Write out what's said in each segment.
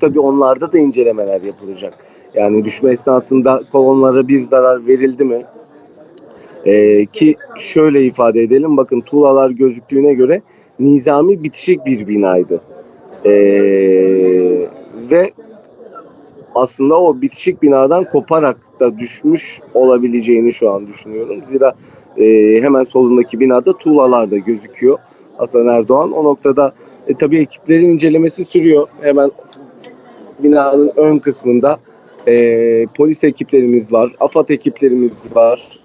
tabii onlarda da incelemeler yapılacak. Yani düşme esnasında kolonlara bir zarar verildi mi? Ee, ki şöyle ifade edelim bakın tuğlalar gözüktüğüne göre nizami bitişik bir binaydı. Ee, ve aslında o bitişik binadan koparak da düşmüş olabileceğini şu an düşünüyorum. Zira e, hemen solundaki binada tuğlalar da gözüküyor. Hasan Erdoğan o noktada e, tabii ekiplerin incelemesi sürüyor. Hemen binanın ön kısmında e, polis ekiplerimiz var, AFAD ekiplerimiz var,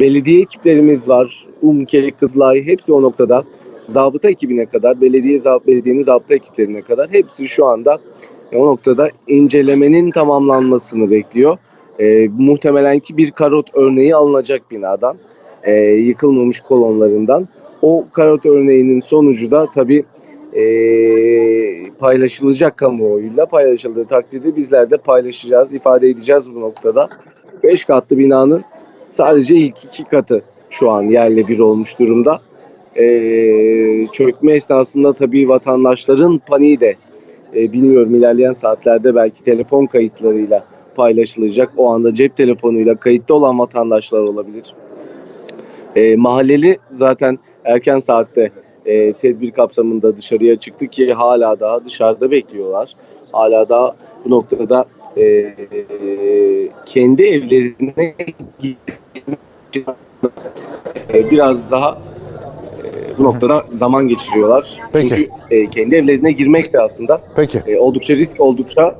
belediye ekiplerimiz var, UMKE, Kızılay hepsi o noktada. Zabıta ekibine kadar, belediye zab belediyenin zabıta ekiplerine kadar hepsi şu anda o noktada incelemenin tamamlanmasını bekliyor. E, muhtemelen ki bir karot örneği alınacak binadan, e, yıkılmamış kolonlarından. O karot örneğinin sonucu da tabii e, paylaşılacak kamuoyuyla paylaşıldığı takdirde bizler de paylaşacağız, ifade edeceğiz bu noktada. 5 katlı binanın sadece ilk iki katı şu an yerle bir olmuş durumda. E, çökme esnasında tabii vatandaşların paniği de e, bilmiyorum ilerleyen saatlerde belki telefon kayıtlarıyla paylaşılacak. O anda cep telefonuyla kayıtlı olan vatandaşlar olabilir. E, mahalleli zaten erken saatte e, tedbir kapsamında dışarıya çıktı ki hala daha dışarıda bekliyorlar. Hala daha bu noktada e, kendi evlerine e, biraz daha e, bu noktada zaman geçiriyorlar. Peki. Çünkü e, kendi evlerine girmek de aslında Peki. e, oldukça risk, oldukça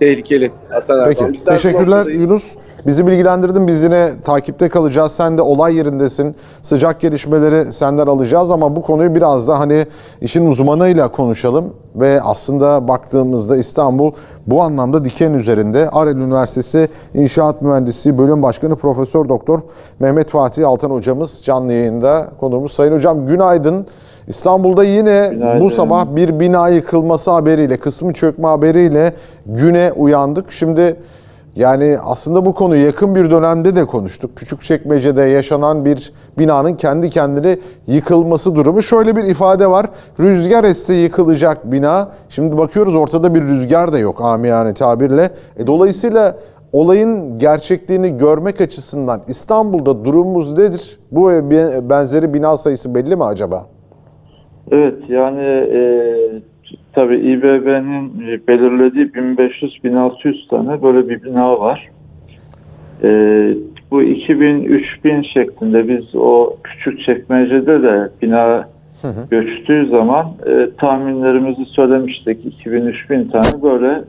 tehlikeli. Hasan. Peki. Bu Teşekkürler. Yunus. Bizi bilgilendirdin. Biz yine takipte kalacağız. Sen de olay yerindesin. Sıcak gelişmeleri senden alacağız ama bu konuyu biraz da hani işin uzmanıyla konuşalım ve aslında baktığımızda İstanbul bu anlamda diken üzerinde. Arel Üniversitesi İnşaat Mühendisi Bölüm Başkanı Profesör Doktor Mehmet Fatih Altan hocamız canlı yayında konuğumuz. Sayın hocam günaydın. İstanbul'da yine Günaydın. bu sabah bir bina yıkılması haberiyle, kısmı çökme haberiyle güne uyandık. Şimdi yani aslında bu konuyu yakın bir dönemde de konuştuk. Küçükçekmece'de yaşanan bir binanın kendi kendine yıkılması durumu. Şöyle bir ifade var. Rüzgar esse yıkılacak bina. Şimdi bakıyoruz ortada bir rüzgar da yok amiyane tabirle. E, dolayısıyla olayın gerçekliğini görmek açısından İstanbul'da durumumuz nedir? Bu ve benzeri bina sayısı belli mi acaba? Evet yani e, tabii İBB'nin belirlediği 1500-1600 tane böyle bir bina var. E, bu 2000-3000 şeklinde biz o küçük çekmecede de bina göçtüğü zaman e, tahminlerimizi söylemiştik. 2000-3000 tane böyle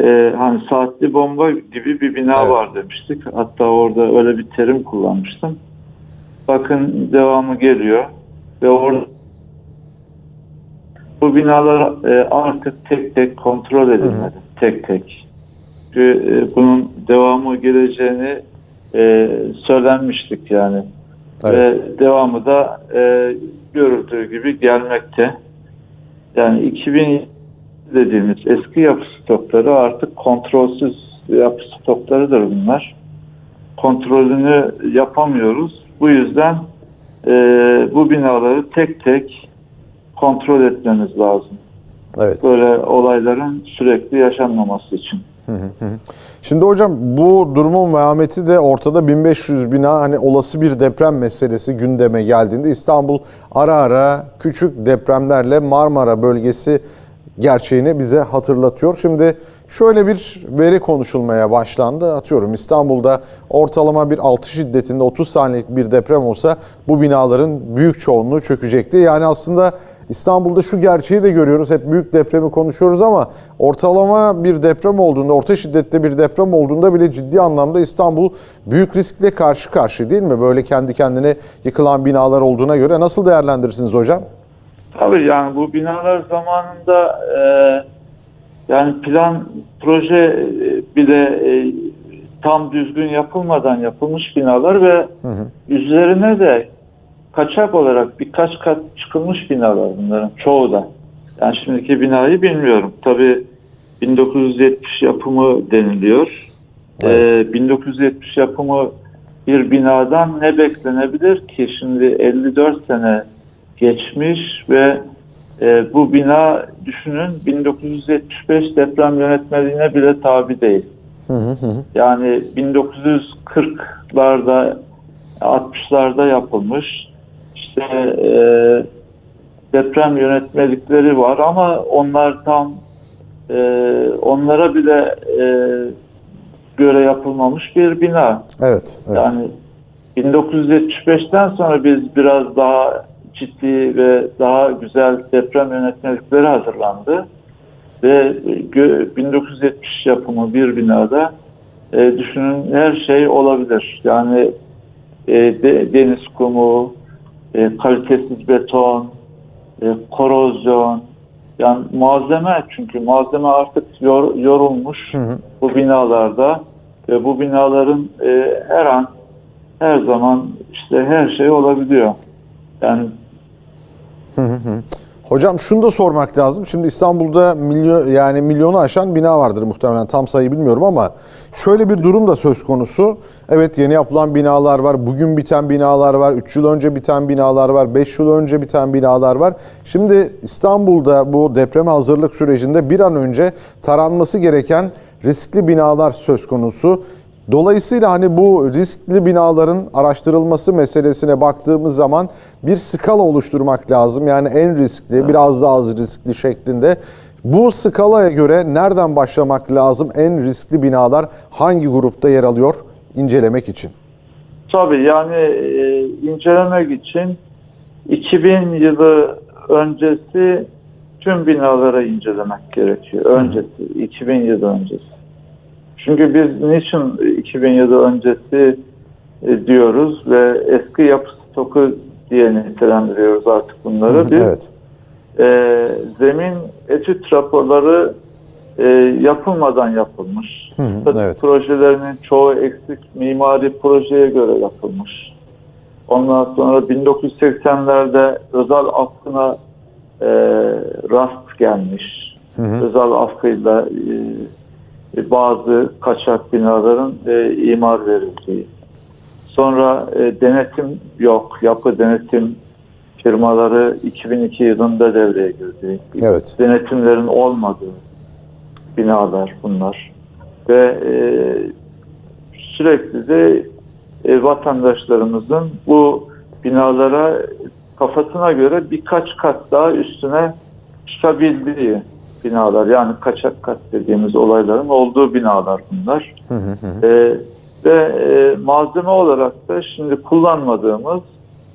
e, hani saatli bomba gibi bir bina Evet. var demiştik. Hatta orada öyle bir terim kullanmıştım. Bakın devamı geliyor ve orada bu binalar e, artık tek tek kontrol edilmedi. Tek tek. Çünkü e, bunun devamı geleceğini e, söylenmiştik yani. Evet. Ve devamı da e, görüldüğü gibi gelmekte. Yani 2000 dediğimiz eski yapı stokları artık kontrolsüz yapı stoklarıdır bunlar. Kontrolünü yapamıyoruz. Bu yüzden e, bu binaları tek tek kontrol etmemiz lazım. Evet. Böyle olayların sürekli yaşanmaması için. Şimdi hocam bu durumun vehameti de ortada 1500 bina hani olası bir deprem meselesi gündeme geldiğinde İstanbul ara ara küçük depremlerle Marmara bölgesi gerçeğini bize hatırlatıyor. Şimdi şöyle bir veri konuşulmaya başlandı. Atıyorum İstanbul'da ortalama bir 6 şiddetinde 30 saniyelik bir deprem olsa bu binaların büyük çoğunluğu çökecekti. Yani aslında İstanbul'da şu gerçeği de görüyoruz. Hep büyük depremi konuşuyoruz ama ortalama bir deprem olduğunda, orta şiddette bir deprem olduğunda bile ciddi anlamda İstanbul büyük riskle karşı karşı değil mi? Böyle kendi kendine yıkılan binalar olduğuna göre nasıl değerlendirirsiniz hocam? Tabii yani bu binalar zamanında e, yani plan proje e, bile e, tam düzgün yapılmadan yapılmış binalar ve üzerine de kaçak olarak birkaç kat çıkılmış binalar bunların çoğu da. Yani şimdiki binayı bilmiyorum. Tabii 1970 yapımı deniliyor. Evet. E, 1970 yapımı bir binadan ne beklenebilir ki şimdi 54 sene geçmiş ve e, bu bina düşünün 1975 deprem yönetmeliğine bile tabi değil. Yani 1940'larda 60'larda yapılmış işte e, deprem yönetmelikleri var ama onlar tam e, onlara bile e, göre yapılmamış bir bina. Evet. evet. Yani 1975'ten sonra biz biraz daha ciddi ve daha güzel deprem yönetmelikleri hazırlandı. Ve gö- 1970 yapımı bir binada e, düşünün her şey olabilir. Yani e, de- deniz kumu, e, kalitesiz beton, e, korozyon, yani malzeme çünkü malzeme artık yor- yorulmuş bu binalarda. Ve bu binaların e, her an her zaman işte her şey olabiliyor. Yani Hocam şunu da sormak lazım. Şimdi İstanbul'da milyon yani milyonu aşan bina vardır muhtemelen. Tam sayı bilmiyorum ama şöyle bir durum da söz konusu. Evet yeni yapılan binalar var. Bugün biten binalar var. 3 yıl önce biten binalar var. 5 yıl önce biten binalar var. Şimdi İstanbul'da bu depreme hazırlık sürecinde bir an önce taranması gereken riskli binalar söz konusu. Dolayısıyla hani bu riskli binaların araştırılması meselesine baktığımız zaman bir skala oluşturmak lazım. Yani en riskli, biraz daha az riskli şeklinde. Bu skalaya göre nereden başlamak lazım? En riskli binalar hangi grupta yer alıyor incelemek için? tabii yani e, incelemek için 2000 yılı öncesi tüm binaları incelemek gerekiyor. Öncesi, 2000 yılı öncesi. Çünkü biz niçin 2000 yılı öncesi e, diyoruz ve eski yapı stoku diye nitelendiriyoruz artık bunları. Biz Evet. e, zemin etüt raporları e, yapılmadan yapılmış. Evet. Projelerinin çoğu eksik mimari projeye göre yapılmış. Ondan sonra 1980'lerde özel affına e, rast gelmiş. Özel affıyla e, bazı kaçak binaların e, imar verildiği. Sonra e, denetim yok. Yapı denetim firmaları 2002 yılında devreye girdi. Evet. Denetimlerin olmadığı binalar bunlar. Ve e, sürekli de e, vatandaşlarımızın bu binalara kafasına göre birkaç kat daha üstüne çıkabildiği binalar. Yani kaçak kat dediğimiz olayların olduğu binalar bunlar. E, ve e, malzeme olarak da şimdi kullanmadığımız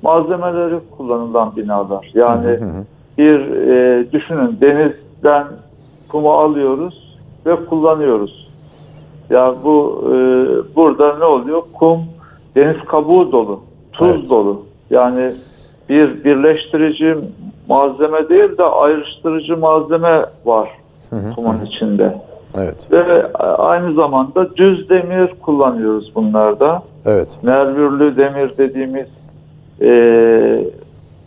malzemeleri kullanılan binalar. Yani bir e, düşünün denizden kumu alıyoruz ve kullanıyoruz. Ya bu e, burada ne oluyor? Kum deniz kabuğu dolu, tuz Evet. dolu. Yani bir birleştirici malzeme değil de ayrıştırıcı malzeme var kumun içinde. Evet. Ve aynı zamanda düz demir kullanıyoruz bunlarda. Evet. Nervürlü demir dediğimiz e,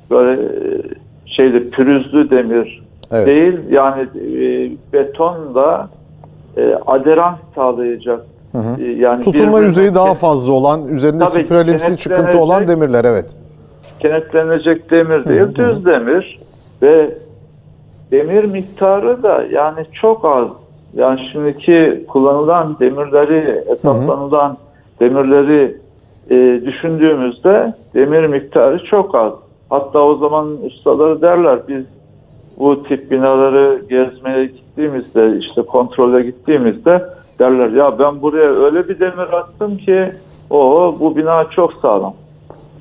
böyle e, şeyde pürüzlü demir Evet. değil. Yani e, betonla e, aderans sağlayacak. E, yani Tutulma yüzeyi daha fazla olan, üzerinde spiralimsi çıkıntı olan demirler evet. Kenetlenecek demir değil, düz demir ve demir miktarı da yani çok az. Yani şimdiki kullanılan demirleri, hesaplanılan demirleri e, düşündüğümüzde demir miktarı çok az. Hatta o zaman ustaları derler biz bu tip binaları gezmeye gittiğimizde işte kontrole gittiğimizde derler ya ben buraya öyle bir demir attım ki o bu bina çok sağlam.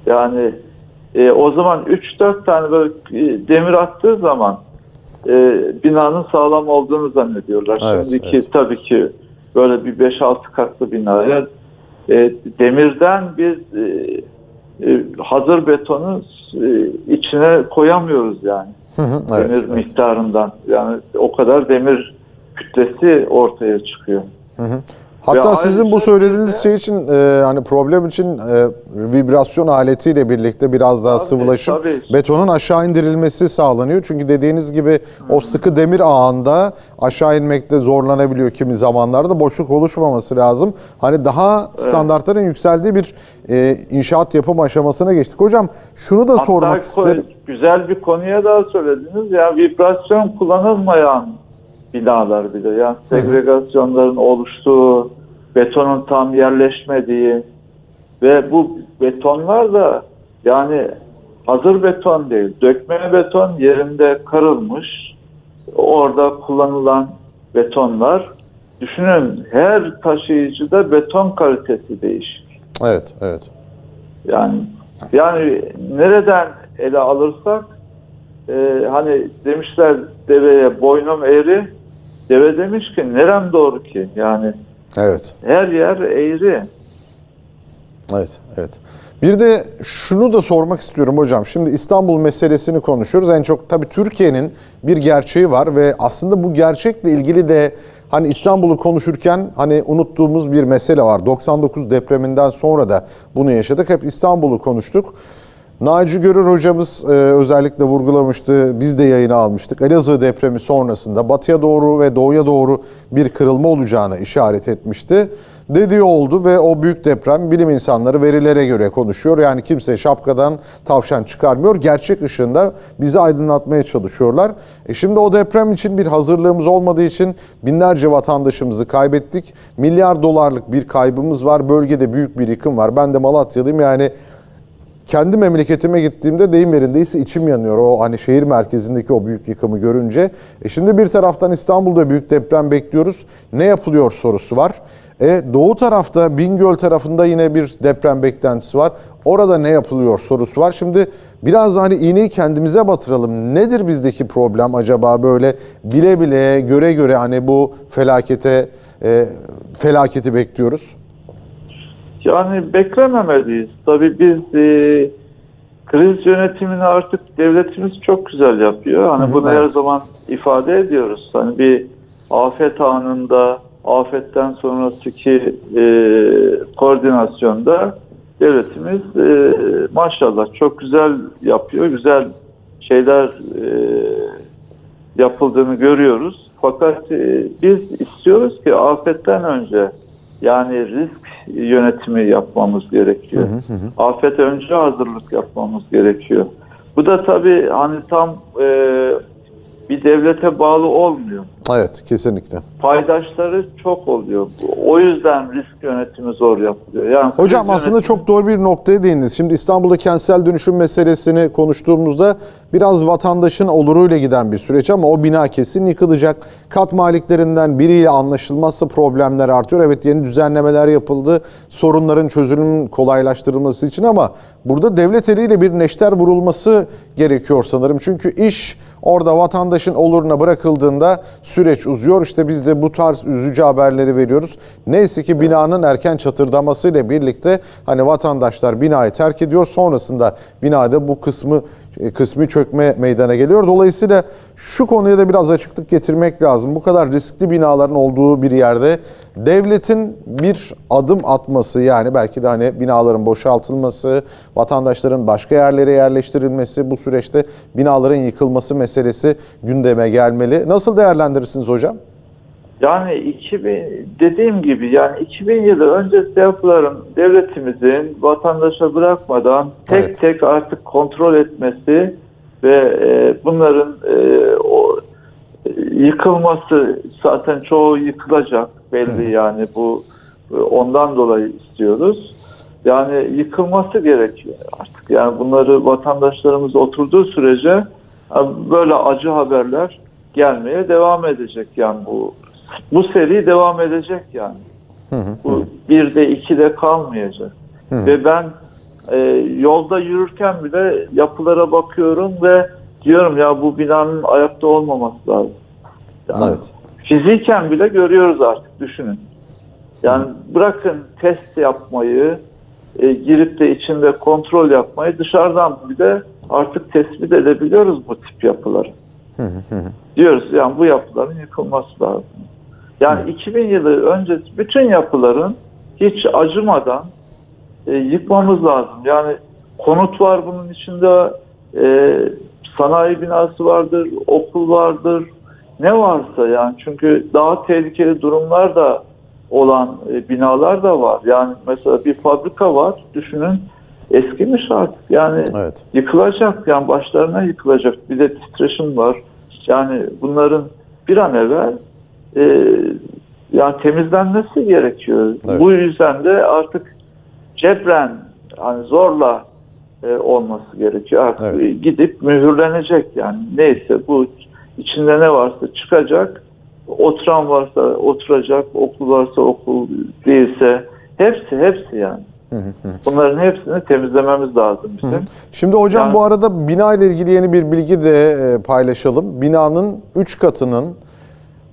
Yani e, o zaman 3-4 tane böyle e, demir attığı zaman e, binanın sağlam olduğunu zannediyorlar. Evet, Şimdiki evet. tabii ki böyle bir 5-6 katlı binaya e, demirden biz e, e, hazır betonu e, içine koyamıyoruz yani. Hı hı, evet, demir evet. miktarından. Yani o kadar demir kütlesi ortaya çıkıyor. Hatta Ve sizin bu söylediğiniz şey için e, hani problem için e, vibrasyon aletiyle birlikte biraz daha Tabii, sıvılaşıp tabii. betonun aşağı indirilmesi sağlanıyor. Çünkü dediğiniz gibi o sıkı demir ağında aşağı inmekte zorlanabiliyor kimi zamanlarda. Boşluk oluşmaması lazım. Hani daha standartların yükseldiği bir e, inşaat yapım aşamasına geçtik. Hocam şunu da Hatta sormak isterim. Güzel bir konuya daha söylediniz. Ya vibrasyon kullanılmayan binalar bir de. Yani segregasyonların oluştuğu, betonun tam yerleşmediği ve bu betonlar da yani hazır beton değil. Dökme beton yerinde karılmış. Orada kullanılan betonlar. Düşünün her taşıyıcıda beton kalitesi değişik. Evet, evet. Yani yani nereden ele alırsak e, hani demişler deveye boynum eğri deve demiş ki nerem doğru ki yani Evet. her yer eğri. Evet, evet. Bir de şunu da sormak istiyorum hocam. Şimdi İstanbul meselesini konuşuyoruz. En çok tabii Türkiye'nin bir gerçeği var ve aslında bu gerçekle ilgili de hani İstanbul'u konuşurken hani unuttuğumuz bir mesele var. 99 depreminden sonra da bunu yaşadık. Hep İstanbul'u konuştuk. Naci Görür hocamız e, özellikle vurgulamıştı. Biz de yayına almıştık. Elazığ depremi sonrasında batıya doğru ve doğuya doğru bir kırılma olacağına işaret etmişti. Dediği oldu ve o büyük deprem bilim insanları verilere göre konuşuyor. Yani kimse şapkadan tavşan çıkarmıyor. Gerçek ışığında bizi aydınlatmaya çalışıyorlar. E şimdi o deprem için bir hazırlığımız olmadığı için binlerce vatandaşımızı kaybettik. Milyar dolarlık bir kaybımız var. Bölgede büyük bir yıkım var. Ben de Malatya'dayım yani kendi memleketime gittiğimde deyim yerindeyse içim yanıyor. O hani şehir merkezindeki o büyük yıkımı görünce. E şimdi bir taraftan İstanbul'da büyük deprem bekliyoruz. Ne yapılıyor sorusu var. E doğu tarafta Bingöl tarafında yine bir deprem beklentisi var. Orada ne yapılıyor sorusu var. Şimdi biraz hani iğneyi kendimize batıralım. Nedir bizdeki problem acaba böyle bile bile göre göre hani bu felakete e, felaketi bekliyoruz? Yani beklememeliyiz. Tabii biz e, kriz yönetimini artık devletimiz çok güzel yapıyor. Hani bunu her evet. zaman ifade ediyoruz. Hani bir afet anında, afetten sonraki e, koordinasyonda devletimiz e, maşallah çok güzel yapıyor. Güzel şeyler e, yapıldığını görüyoruz. Fakat e, biz istiyoruz ki afetten önce yani risk yönetimi yapmamız gerekiyor. Afet önce hazırlık yapmamız gerekiyor. Bu da tabii hani tam e, bir devlete bağlı olmuyor. Evet kesinlikle. Paydaşları çok oluyor. O yüzden risk yönetimi zor yapılıyor. Yani Hocam aslında yönetimi- çok doğru bir noktaya değindiniz. Şimdi İstanbul'da kentsel dönüşüm meselesini konuştuğumuzda biraz vatandaşın oluruyla giden bir süreç ama o bina kesin yıkılacak. Kat maliklerinden biriyle anlaşılmazsa problemler artıyor. Evet yeni düzenlemeler yapıldı. Sorunların çözülümün kolaylaştırılması için ama burada devlet eliyle bir neşter vurulması gerekiyor sanırım. Çünkü iş Orada vatandaşın oluruna bırakıldığında süreç uzuyor. İşte biz de bu tarz üzücü haberleri veriyoruz. Neyse ki binanın erken çatırdamasıyla birlikte hani vatandaşlar binayı terk ediyor. Sonrasında binada bu kısmı kısmı çökme meydana geliyor. Dolayısıyla şu konuya da biraz açıklık getirmek lazım. Bu kadar riskli binaların olduğu bir yerde devletin bir adım atması yani belki de hani binaların boşaltılması, vatandaşların başka yerlere yerleştirilmesi, bu süreçte binaların yıkılması meselesi gündeme gelmeli. Nasıl değerlendirirsiniz hocam? Yani 2000 dediğim gibi yani 2000 yılı öncesi yapıların devletimizin vatandaşa bırakmadan tek Evet. tek artık kontrol etmesi ve e, bunların e, o e, yıkılması zaten çoğu yıkılacak belli yani bu e, ondan dolayı istiyoruz. Yani yıkılması gerekiyor artık. Yani bunları vatandaşlarımız oturduğu sürece e, böyle acı haberler gelmeye devam edecek yani bu bu seri devam edecek yani. Bu bir de iki de kalmayacak. Ve ben e, yolda yürürken bile yapılara bakıyorum ve diyorum ya bu binanın ayakta olmaması lazım. Yani Evet. Fiziken bile görüyoruz artık düşünün. Yani bırakın test yapmayı, e, girip de içinde kontrol yapmayı dışarıdan bile artık tespit edebiliyoruz bu tip yapıları. Diyoruz yani bu yapıların yıkılması lazım. Yani 2000 yılı öncesi bütün yapıların hiç acımadan e, yıkmamız lazım. Yani konut var bunun içinde, e, sanayi binası vardır, okul vardır, ne varsa yani çünkü daha tehlikeli durumlar da olan e, binalar da var. Yani mesela bir fabrika var, düşünün eskimiş artık yani Evet. yıkılacak yani başlarına yıkılacak. Bir de titreşim var. Yani bunların bir an evvel e, yani temizlenmesi gerekiyor. Evet. Bu yüzden de artık cebren hani zorla e, olması gerekiyor. Artık Evet. gidip mühürlenecek yani neyse bu içinde ne varsa çıkacak. Oturan varsa oturacak, okul varsa okul değilse hepsi hepsi yani. Bunların hepsini temizlememiz lazım bizim. Şimdi hocam Yani- bu arada bina ile ilgili yeni bir bilgi de e, paylaşalım. Binanın 3 katının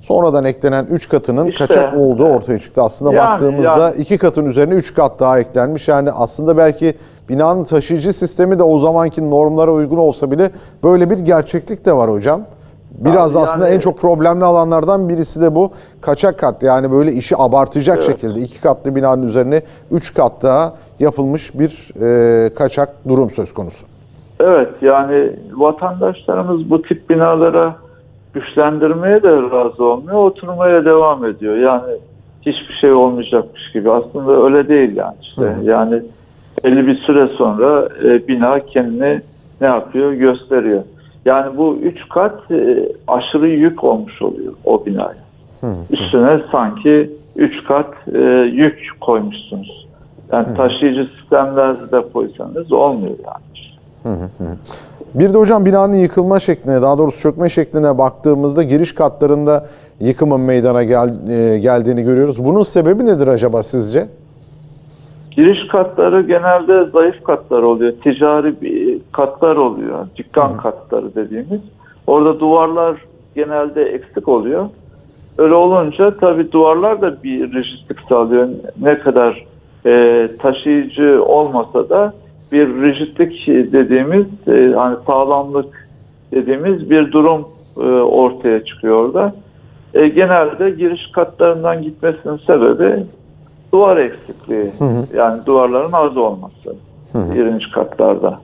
sonradan eklenen 3 katının İşte. kaçak olduğu ortaya çıktı. Aslında Yani, baktığımızda yani. 2 katın üzerine 3 kat daha eklenmiş. Yani aslında belki binanın taşıyıcı sistemi de o zamanki normlara uygun olsa bile böyle bir gerçeklik de var hocam. Biraz Yani- aslında en çok problemli alanlardan birisi de bu kaçak kat. Yani böyle işi abartacak şekilde iki katlı binanın üzerine 3 kat daha yapılmış bir e, kaçak durum söz konusu. Evet yani vatandaşlarımız bu tip binalara güçlendirmeye de razı olmuyor, oturmaya devam ediyor. Yani hiçbir şey olmayacakmış gibi. Aslında öyle değil yani işte. Yani belli bir süre sonra e, bina kendini ne yapıyor gösteriyor. Yani bu üç kat e, aşırı yük olmuş oluyor o binaya. Üstüne sanki üç kat e, yük koymuşsunuz. Yani taşıyıcı sistemler de koysanız olmuyor yani. Bir de hocam binanın yıkılma şekline, daha doğrusu çökme şekline baktığımızda giriş katlarında yıkımın meydana gel, e, geldiğini görüyoruz. Bunun sebebi nedir acaba sizce? Giriş katları genelde zayıf katlar oluyor. Ticari katlar oluyor. Dükkan katları dediğimiz. Orada duvarlar genelde eksik oluyor. Öyle olunca tabii duvarlar da bir rigidlik sağlıyor. Ne kadar e, taşıyıcı olmasa da bir rigidlik dediğimiz e, hani sağlamlık dediğimiz bir durum e, ortaya çıkıyor orada. E, genelde giriş katlarından gitmesinin sebebi duvar eksikliği. Yani duvarların az olması birinci katlarda.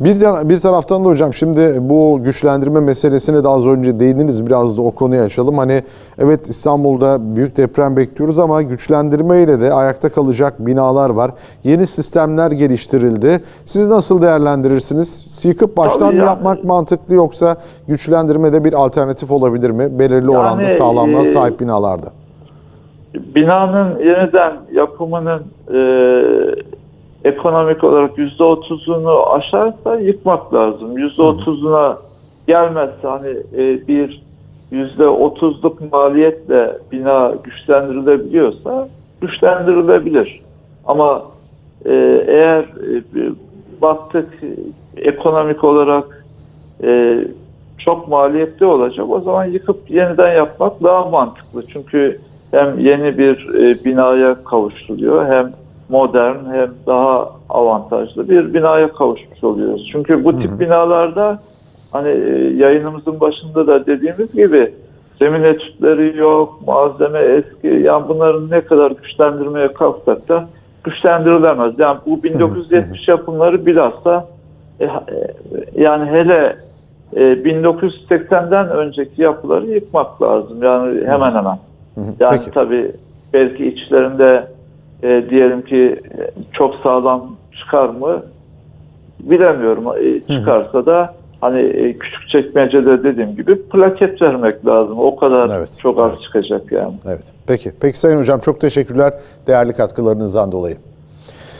Bir, de- bir taraftan da hocam şimdi bu güçlendirme meselesine de az önce değindiniz. Biraz da o konuyu açalım. Hani evet İstanbul'da büyük deprem bekliyoruz ama güçlendirme ile de ayakta kalacak binalar var. Yeni sistemler geliştirildi. Siz nasıl değerlendirirsiniz? Yıkıp baştan Tabii yani- yapmak mantıklı yoksa güçlendirmede bir alternatif olabilir mi? Belirli Yani, oranda sağlamlığa e, sahip binalarda. Binanın yeniden yapımının e, ekonomik olarak yüzde otuzunu aşarsa yıkmak lazım. Yüzde otuzuna gelmezse hani e, bir yüzde otuzluk maliyetle bina güçlendirilebiliyorsa güçlendirilebilir. Ama e, eğer e, baktık ekonomik olarak e, çok maliyetli olacak. O zaman yıkıp yeniden yapmak daha mantıklı. Çünkü hem yeni bir binaya kavuşturuyor hem modern hem daha avantajlı bir binaya kavuşmuş oluyoruz. Çünkü bu tip binalarda hani e, yayınımızın başında da dediğimiz gibi zemin etütleri yok, malzeme eski. Yani bunların ne kadar güçlendirmeye kalksak da güçlendirilemez. Yani bu 1970 yapımları bilhassa e, e, yani hele e, 1980'den önceki yapıları yıkmak lazım. Yani hemen hemen. Yani Peki. tabii belki içlerinde e, diyelim ki e, çok sağlam çıkar mı bilemiyorum. E, çıkarsa da hani e, küçük çekmecede dediğim gibi plaket vermek lazım. O kadar Evet, çok az evet. çıkacak yani. Evet. Peki. Peki Sayın Hocam çok teşekkürler değerli katkılarınızdan dolayı.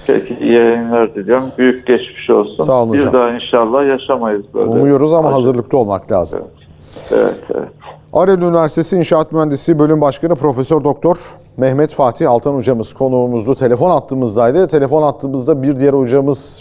Peki iyi yayınlar diliyorum. Büyük geçmiş olsun. Sağ olun Bir hocam. daha inşallah yaşamayız böyle. Umuyoruz ama acı. hazırlıklı olmak lazım. Evet, evet. Arel Üniversitesi İnşaat Mühendisliği Bölüm Başkanı Profesör Doktor Mehmet Fatih Altan hocamız konuğumuzdu. Telefon attığımızdaydı. Telefon attığımızda bir diğer hocamız